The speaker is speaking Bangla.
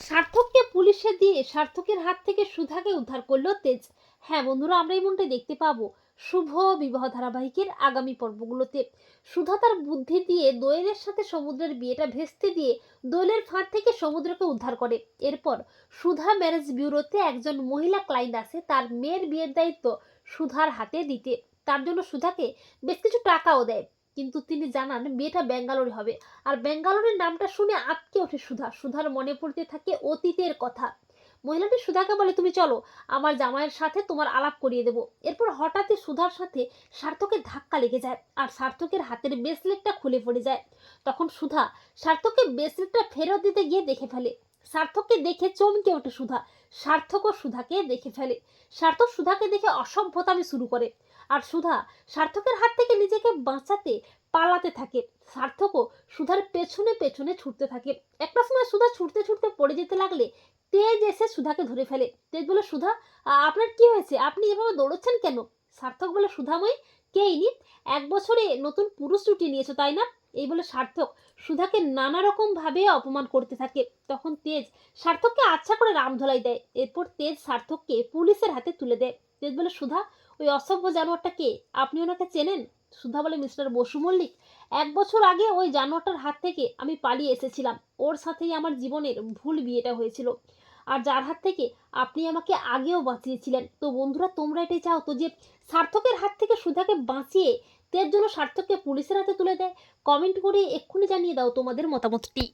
সার্থককে পুলিশে দিয়ে সার্থকের হাত থেকে সুধাকে উদ্ধার করল তেজ। হ্যাঁ বন্ধুরা, আমরা এই মনটাই দেখতে পাবো। শুভ বিবাহ ধারাবাহিকের আগামী পর্বগুলোতে। সুধা তার বুদ্ধি দিয়ে দোয়েলের সাথে সমুদ্রের বিয়েটা ভেস্তে দিয়ে দোয়েলের ফাঁদ থেকে সমুদ্রকে উদ্ধার করে। এরপর সুধা ম্যারেজ ব্যুরোতে একজন মহিলা ক্লায়েন্ট আসে তার মেয়ের বিয়ের দায়িত্ব সুধার হাতে দিতে। তার জন্য সুধাকে বেশ কিছু টাকাও দেয়। কিন্তু তিনি জানান, মেয়েটা ব্যাঙ্গালোরে হবে। আর ব্যাঙ্গালোরের নামটা শুনে আটকে ওঠে সুধা। সুধার মনে পড়তে থাকে অতীতের কথা। মহিলাটি, সুধাকে বলে, তুমি চলো, আমার জামাইয়ের সাথে তোমার আলাপ করিয়ে দেবো। এরপর হঠাৎই সুধার সাথে সার্থকের ধাক্কা লেগে যায় আর সার্থকের হাতের ব্রেসলেটটা খুলে পড়ে যায়। তখন সুধা সার্থককে ব্রেসলেটটা ফেরত দিতে গিয়ে দেখে ফেলে। সার্থককে দেখে চমকে ওঠে সুধা। সার্থকও সুধাকে দেখে ফেলে। সার্থক সুধাকে দেখে অসভ্যতামি শুরু করে। আর সুধা সার্থকের হাত থেকে নিজেকে বাঁচাতে পালাতে থাকে। সার্থকও সুধার পেছনে পেছনে ছুটতে থাকে। একটা সময় সুধা ছুটতে ছুটতে পড়ে যেতে লাগলে তেজ এসে সুধাকে ধরে ফেলে। তেজ বলে, সুধা আপনার কি হয়েছে? আপনি এভাবে দৌড়চ্ছেন কেন? সার্থক বলে, সুধাময়ী কে ইনি এক বছরে নতুন পুরুষ ছুটি নিয়েছো, তাই না? এই বলে সার্থক সুধাকে নানা রকম ভাবে অপমান করতে থাকে। তখন তেজ সার্থককে আচ্ছা করে রামধলাই দেয়। এরপর তেজ সার্থককে পুলিশের হাতে তুলে দেয়। তেজ বলে, সুধা, ওই অসভ্য জানোয়ারটা কে? আপনি ওনাকে চেনেন? সুধা বলে, মিস্টার বসু মল্লিক, এক বছর আগে ওই জানোয়ারটার হাত থেকে আমি পালিয়ে এসেছিলাম। ওর সাথেই আমার জীবনের ভুল বিয়েটা হয়েছিল। আর যার হাত থেকে আপনি আমাকে আগেও বাঁচিয়েছিলেন। তো বন্ধুরা, তোমরা এটাই চাও তো যে সার্থকের হাত থেকে সুধাকে বাঁচিয়ে তের জন্য সার্থককে পুলিশের হাতে তুলে দেয়? কমেন্ট করে এক্ষুনি জানিয়ে দাও তোমাদের মতামতটি।